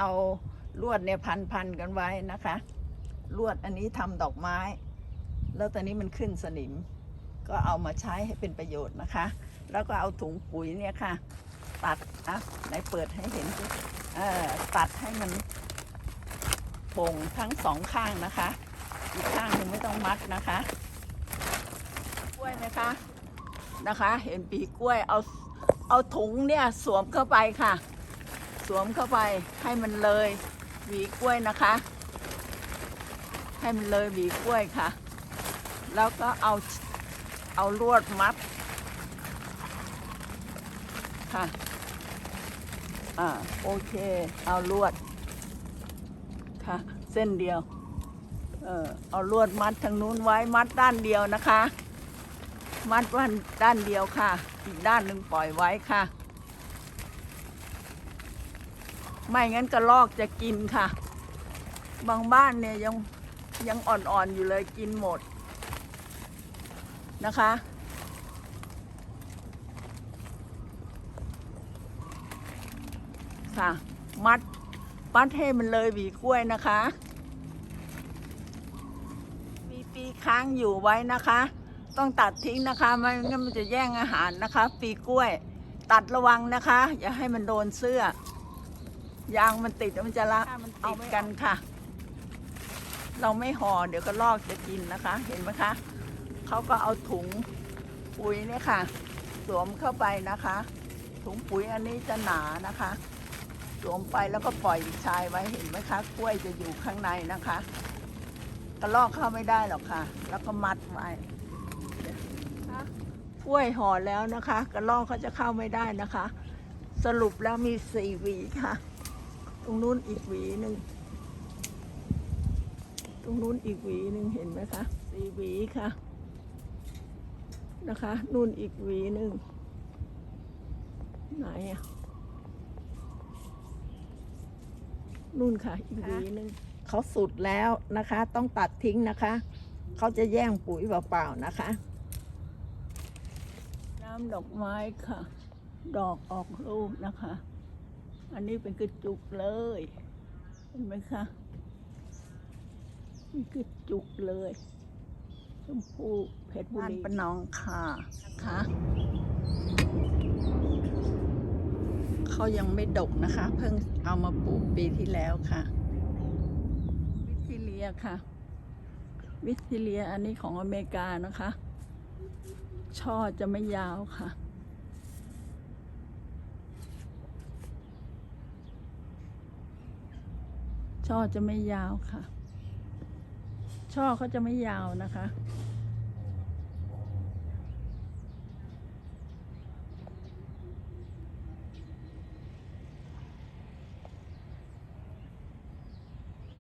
เอาลวดเนี่ยพันพันกันไว้นะคะ ลวดอันนี้ทำดอกไม้ แล้วตอนนี้มันขึ้นสนิม ก็เอามาใช้ให้เป็นประโยชน์นะคะ แล้วก็เอาถุงปุ๋ยเนี่ยค่ะ ตัดอะไหนเปิดให้เห็นสิเออตัดให้มันโป่งทั้งสองข้างนะคะ อีกข้างหนึ่งไม่ต้องมัดนะคะ กล้วยไหมคะนะคะ เห็นปีกล้วยเอาเอาถุงเนี่ยสวมเข้าไปค่ะ สวมเข้าไปให้มันเลยหวีกล้วยนะคะ ให้มันเลยหวีกล้วยค่ะ แล้วก็เอาเอาลวดมัดค่ะอ่าโอเค เอาลวดค่ะ เส้นเดียวเออเอาลวดมัดทางนู้นไว้มัดด้านเดียวนะคะ มัดวันด้านเดียวค่ะ อีกด้านหนึ่งปล่อยไว้ค่ะ ไม่งั้นกระลอกจะกินค่ะ บางบ้านเนี่ยยังยังอ่อนๆอยู่เลยกินหมดนะคะ ค่ะ มัดมัดให้มันเลยหวีกล้วยนะคะ มีปีค้างอยู่ไว้นะคะ ต้องตัดทิ้งนะคะไม่งั้นมันจะแย่งอาหารนะคะ ปีกล้วย ตัดระวังนะคะ อย่าให้มันโดนเสื้อ ยางมันติดมันจะละมันติดกันค่ะ เราไม่ห่อเดี๋ยวก็ลอกจะกินนะคะ เห็นไหมคะเขาก็เอาถุงปุ๋ยเนี่ยค่ะ สวมเข้าไปนะคะ ถุงปุ๋ยอันนี้จะหนานะคะ สวมไปแล้วก็ปล่อยชายไว้เห็นไหมคะกล้วยจะอยู่ข้างในนะคะกระลอกเข้าไม่ได้หรอกค่ะ แล้วก็มัดไว้กล้วยห่อแล้วนะคะ กระลอกเขาจะเข้าไม่ได้นะคะ สรุปแล้วมีสี่วีค่ะ ตรงนู้นอีกหวีหนึ่ง ตรงนู้นอีกหวีหนึ่งเห็นไหมคะสี่หวีค่ะ นะคะ นู่นอีกหวีหนึ่งไหนอะนู่นค่ะ อีกหวีหนึ่งเขาสุดแล้วนะคะ ต้องตัดทิ้งนะคะ เขาจะแย่งปุ๋ยเปล่าๆนะคะ น้ำดอกไม้ค่ะ ดอกออกลูกนะคะ อันนี้เป็นกระจุกเลย เห็นไหมคะนี่กระจุกเลยชมพูเพชรบุรีปนองค่ะนะคะเขายังไม่ดกนะคะ เพิ่งเอามาปลูกปีที่แล้วค่ะ วิทิเลียค่ะ วิทิเลียอันนี้ของอเมริกานะคะ ช่อจะไม่ยาวค่ะ ช่อจะไม่ยาวค่ะ ช่อเขาจะไม่ยาวนะคะ